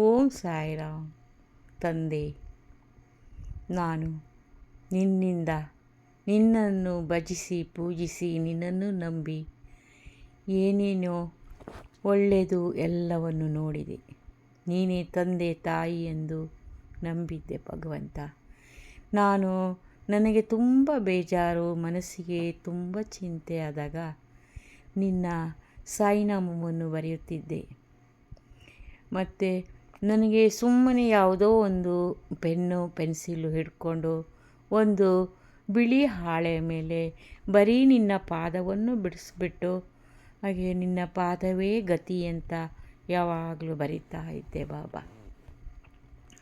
ಓಂ ಸಾಯಿರಾಮ್ ತಂದೆ. ನಾನು ನಿನ್ನಿಂದ ನಿನ್ನನ್ನು ಭಜಿಸಿ ಪೂಜಿಸಿ ನಿನ್ನನ್ನು ನಂಬಿ ಏನೇನೋ ಒಳ್ಳೆಯದು ಎಲ್ಲವನ್ನು ನೋಡಿದೆ. ನೀನೇ ತಂದೆ ತಾಯಿ ಎಂದು ನಂಬಿದ್ದೆ ಭಗವಂತ. ನಾನು ನನಗೆ ತುಂಬ ಬೇಜಾರು, ಮನಸ್ಸಿಗೆ ತುಂಬ ಚಿಂತೆ ಆದಾಗ ನಿನ್ನ ಸಾಯಿನಾಮವನ್ನು ಬರೆಯುತ್ತಿದ್ದೆ. ಮತ್ತು ನನಗೆ ಸುಮ್ಮನೆ ಯಾವುದೋ ಒಂದು ಪೆನ್ನು, ಪೆನ್ಸಿಲು ಹಿಡ್ಕೊಂಡು ಒಂದು ಬಿಳಿ ಹಾಳೆ ಮೇಲೆ ಬರೀ ನಿನ್ನ ಪಾದವನ್ನು ಬಿಡಿಸ್ಬಿಟ್ಟು, ಹಾಗೆ ನಿನ್ನ ಪಾದವೇ ಗತಿ ಅಂತ ಯಾವಾಗಲೂ ಬರಿತಾ ಇದ್ದೆ ಬಾಬಾ.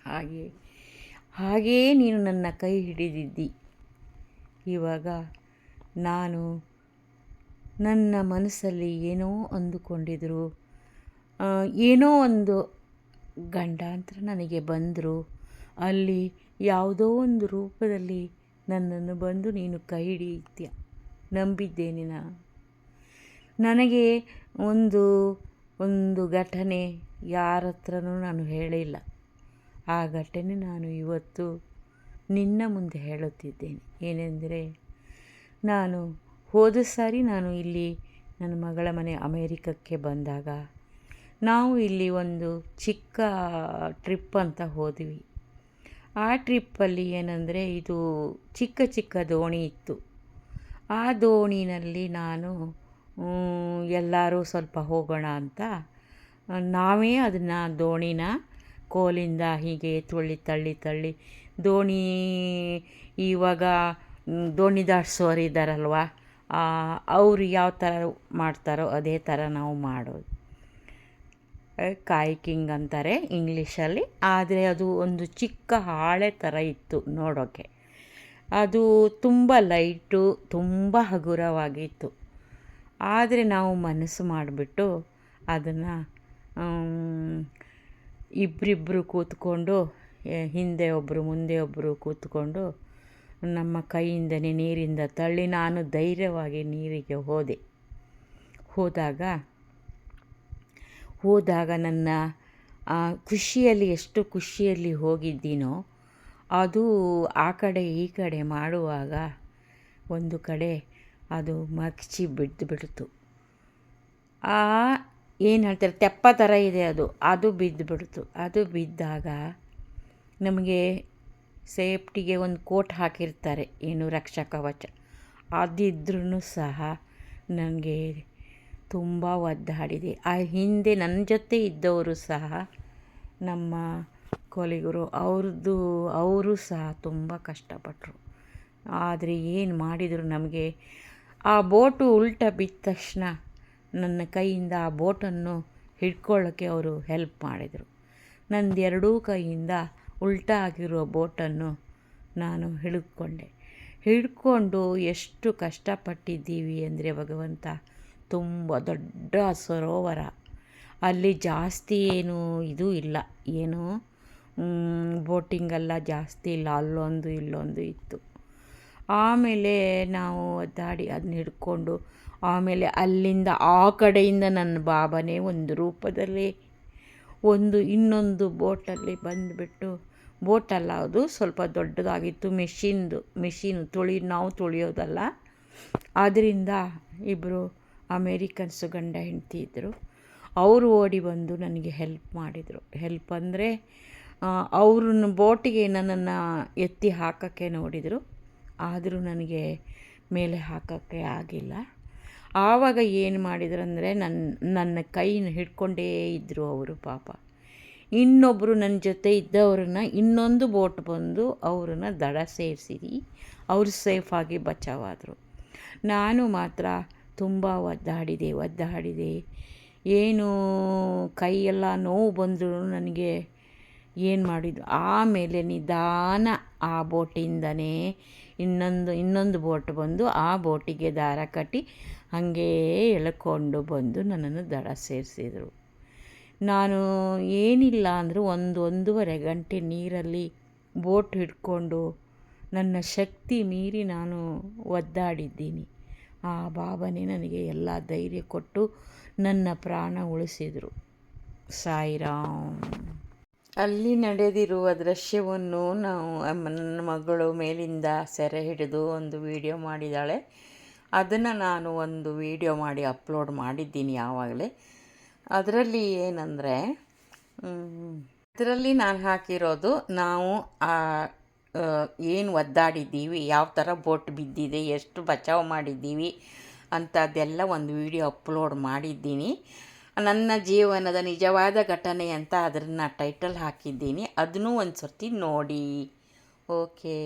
ಹಾಗೆ ಹಾಗೆಯೇ ನೀನು ನನ್ನ ಕೈ ಹಿಡಿದಿದ್ದಿ. ಇವಾಗ ನಾನು ನನ್ನ ಮನಸ್ಸಲ್ಲಿ ಏನೋ ಅಂದುಕೊಂಡಿದ್ರು ಏನೋ ಒಂದು ಗಂಡಾಂತರ ನನಗೆ ಬಂದರು. ಅಲ್ಲಿ ಯಾವುದೋ ಒಂದು ರೂಪದಲ್ಲಿ ನನ್ನನ್ನು ಬಂದು ನೀನು ಕೈ ಹಿಡಿಯುತ್ತೀಯ ನಂಬಿದ್ದೇನೆ ನಾನು. ನನಗೆ ಒಂದು ಒಂದು ಘಟನೆ ಯಾರ ಹತ್ರನೂ ನಾನು ಹೇಳಿಲ್ಲ. ಆ ಘಟನೆ ನಾನು ಇವತ್ತು ನಿನ್ನ ಮುಂದೆ ಹೇಳುತ್ತಿದ್ದೇನೆ. ಏನೆಂದರೆ, ನಾನು ಹೋದ ಸಾರಿ ನಾನು ಇಲ್ಲಿ ನನ್ನ ಮಗಳ ಮನೆ ಅಮೇರಿಕಕ್ಕೆ ಬಂದಾಗ ನಾವು ಇಲ್ಲಿ ಒಂದು ಚಿಕ್ಕ ಟ್ರಿಪ್ ಅಂತ ಹೋದ್ವಿ. ಆ ಟ್ರಿಪ್ಪಲ್ಲಿ ಏನಂದರೆ ಇದು ಚಿಕ್ಕ ಚಿಕ್ಕ ದೋಣಿ ಇತ್ತು. ಆ ದೋಣಿನಲ್ಲಿ ನಾನು ಎಲ್ಲರೂ ಸ್ವಲ್ಪ ಹೋಗೋಣ ಅಂತ, ನಾವೇ ಅದನ್ನು ದೋಣಿನ ಕೋಲಿಂದ ಹೀಗೆ ತುಳ್ಳಿ ತಳ್ಳಿ ತಳ್ಳಿ, ದೋಣಿ ಇವಾಗ ದೋಣಿ ದಾಟ್ಸೋರು ಇದ್ದಾರಲ್ವ ಅವರು ಯಾವ ಥರ ಮಾಡ್ತಾರೋ ಅದೇ ಥರ ನಾವು ಮಾಡೋದು. ಕಾಯ್ಕಿಂಗ್ ಅಂತಾರೆ ಇಂಗ್ಲೀಷಲ್ಲಿ. ಆದರೆ ಅದು ಒಂದು ಚಿಕ್ಕ ಹಾಳೆ ಥರ ಇತ್ತು ನೋಡೋಕ್ಕೆ ಅದು ತುಂಬ ಲೈಟು, ತುಂಬ ಹಗುರವಾಗಿತ್ತು. ಆದರೆ ನಾವು ಮನಸ್ಸು ಮಾಡಿಬಿಟ್ಟು ಅದನ್ನು ಇಬ್ಬರಿಬ್ಬರು ಕೂತ್ಕೊಂಡು ಹಿಂದೆ ಒಬ್ಬರು ಮುಂದೆ ಒಬ್ಬರು ಕೂತ್ಕೊಂಡು ನಮ್ಮ ಕೈಯಿಂದನೇ ನೀರಿಂದ ತಳ್ಳಿ ನಾನು ಧೈರ್ಯವಾಗಿ ನೀರಿಗೆ ಹೋದೆ. ಹೋದಾಗ ಹೋದಾಗ ನನ್ನ ಖುಷಿಯಲ್ಲಿ ಎಷ್ಟು ಖುಷಿಯಲ್ಲಿ ಹೋಗಿದ್ದೀನೋ, ಅದು ಆ ಕಡೆ ಈ ಕಡೆ ಮಾಡುವಾಗ ಒಂದು ಕಡೆ ಅದು ಮಗ್ಚಿ ಬಿದ್ದು ಬಿಡ್ತು ಆ, ಏನು ಹೇಳ್ತಾರೆ, ತೆಪ್ಪ ಥರ ಇದೆ ಅದು ಅದು ಬಿದ್ದು ಬಿಡ್ತು ಅದು ಬಿದ್ದಾಗ ನಮಗೆ ಸೇಫ್ಟಿಗೆ ಒಂದು ಕೋಟ್ ಹಾಕಿರ್ತಾರೆ, ಏನು ರಕ್ಷಾ ಕವಚ ಅದಿದ್ರೂ ಸಹ ನನಗೆ ತುಂಬ ಒದ್ದಾಡಿದೆ. ಆ ಹಿಂದೆ ನನ್ನ ಜೊತೆ ಇದ್ದವರು ಸಹ ನಮ್ಮ ಕೊಲಿಗರು, ಅವ್ರದ್ದು, ಅವರು ಸಹ ತುಂಬ ಕಷ್ಟಪಟ್ಟರು ಆದರೆ ಏನು ಮಾಡಿದರು ನಮಗೆ? ಆ ಬೋಟು ಉಲ್ಟ ಬಿದ್ದ ತಕ್ಷಣ ನನ್ನ ಕೈಯಿಂದ ಆ ಬೋಟನ್ನು ಹಿಡ್ಕೊಳ್ಳೋಕ್ಕೆ ಅವರು ಹೆಲ್ಪ್ ಮಾಡಿದರು. ನಂದು ಎರಡೂ ಕೈಯಿಂದ ಉಲ್ಟಾ ಆಗಿರುವ ಬೋಟನ್ನು ನಾನು ಹಿಡಿದುಕೊಂಡೆ ಹಿಡ್ಕೊಂಡು ಎಷ್ಟು ಕಷ್ಟಪಟ್ಟಿದ್ದೀವಿ ಅಂದರೆ ಭಗವಂತ ತುಂಬ ದೊಡ್ಡ ಸರೋವರ. ಅಲ್ಲಿ ಜಾಸ್ತಿ ಏನು ಇದು ಇಲ್ಲ. ಏನು ಬೋಟಿಂಗೆಲ್ಲ ಜಾಸ್ತಿ ಇಲ್ಲ. ಅಲ್ಲೊಂದು ಇಲ್ಲೊಂದು ಇತ್ತು. ಆಮೇಲೆ ನಾವು ಒದ್ದಾಡಿ ಅದನ್ನ ಹಿಡ್ಕೊಂಡು, ಆಮೇಲೆ ಅಲ್ಲಿಂದ ಆ ಕಡೆಯಿಂದ ನನ್ನ ಬಾಬನೇ ಒಂದು ರೂಪದಲ್ಲಿ, ಒಂದು ಇನ್ನೊಂದು ಬೋಟಲ್ಲಿ ಬಂದುಬಿಟ್ಟು, ಬೋಟಲ್ಲ ಅದು ಸ್ವಲ್ಪ ದೊಡ್ಡದಾಗಿತ್ತು, ಮೆಷಿನ್ದು, ಮೆಷಿನ್ ತುಳಿ, ನಾವು ತುಳಿಯೋದಲ್ಲ. ಆದ್ದರಿಂದ ಇಬ್ಬರು ಅಮೇರಿಕನ್ಸು ಗಂಡ ಹೆಂಡತಿ ಇದ್ದರು ಅವರು ಓಡಿ ಬಂದು ನನಗೆ ಹೆಲ್ಪ್ ಮಾಡಿದರು. ಹೆಲ್ಪ್ ಅಂದರೆ ಅವ್ರನ್ನ ಬೋಟಿಗೆ ನನ್ನನ್ನು ಎತ್ತಿ ಹಾಕೋಕ್ಕೆ ನೋಡಿದರು. ಆದರೂ ನನಗೆ ಮೇಲೆ ಹಾಕೋಕ್ಕೆ ಆಗಿಲ್ಲ. ಆವಾಗ ಏನು ಮಾಡಿದ್ರಂದರೆ ನನ್ನ ನನ್ನ ಕೈನ ಹಿಡ್ಕೊಂಡೇ ಇದ್ದರು ಅವರು ಪಾಪ. ಇನ್ನೊಬ್ಬರು ನನ್ನ ಜೊತೆ ಇದ್ದವ್ರನ್ನ ಇನ್ನೊಂದು ಬೋಟ್ ಬಂದು ಅವ್ರನ್ನ ದಡ ಸೇರಿಸಿದಿ. ಅವರು ಸೇಫಾಗಿ ಬಚಾವಾದರು ನಾನು ಮಾತ್ರ ತುಂಬ ಒದ್ದಾಡಿದೆ ಒದ್ದಾಡಿದೆ. ಏನು ಕೈಯೆಲ್ಲ ನೋವು ಬಂದರೂ ನನಗೆ ಏನು ಮಾಡಿದ್ದು? ಆಮೇಲೆ ನಿಧಾನ ಆ ಬೋಟಿಂದನೇ ಇನ್ನೊಂದು ಇನ್ನೊಂದು ಬೋಟ್ ಬಂದು ಆ ಬೋಟಿಗೆ ದಾರ ಕಟ್ಟಿ ಹಾಗೇ ಎಳ್ಕೊಂಡು ಬಂದು ನನ್ನನ್ನು ದಡ ಸೇರಿಸಿದರು. ನಾನು ಏನಿಲ್ಲ ಅಂದರೂ ಒಂದು, ಒಂದೂವರೆ ಗಂಟೆ ನೀರಲ್ಲಿ ಬೋಟ್ ಹಿಡ್ಕೊಂಡು ನನ್ನ ಶಕ್ತಿ ಮೀರಿ ನಾನು ಒದ್ದಾಡಿದ್ದೀನಿ. ಆ ಬಾಬನೆ ನನಗೆ ಎಲ್ಲ ಧೈರ್ಯ ಕೊಟ್ಟು ನನ್ನ ಪ್ರಾಣ ಉಳಿಸಿದರು. ಸಾಯಿರಾಮ್. ಅಲ್ಲಿ ನಡೆದಿರುವ ದೃಶ್ಯವನ್ನು ನಾವು ನನ್ನ ಮಗಳು ಮೇಲಿಂದ ಸೆರೆ ಹಿಡಿದು ಒಂದು ವಿಡಿಯೋ ಮಾಡಿದ್ದಾಳೆ ಅದನ್ನು ನಾನು ಒಂದು ವಿಡಿಯೋ ಮಾಡಿ ಅಪ್ಲೋಡ್ ಮಾಡಿದ್ದೀನಿ ಯಾವಾಗಲೇ. ಅದರಲ್ಲಿ ಏನಂದರೆ ಅದರಲ್ಲಿ ನಾನು ಹಾಕಿರೋದು ನಾವು ಏನು ಒದ್ದಾಡಿದ್ದೀವಿ? ಯಾವ ಥರ ಬೋಟ್ ಬಿದ್ದಿದೆ? ಎಷ್ಟು ಬಚಾವ್ ಮಾಡಿದ್ದೀವಿ? ಅಂಥದ್ದೆಲ್ಲ ಒಂದು ವಿಡಿಯೋ ಅಪ್ಲೋಡ್ ಮಾಡಿದ್ದೀನಿ. ನನ್ನ ಜೀವನದ ನಿಜವಾದ ಘಟನೆ ಅಂತ ಅದನ್ನು ಟೈಟಲ್ ಹಾಕಿದ್ದೀನಿ. ಅದನ್ನೂ ಒಂದು ಸರ್ತಿ ನೋಡಿ. ಓಕೆ.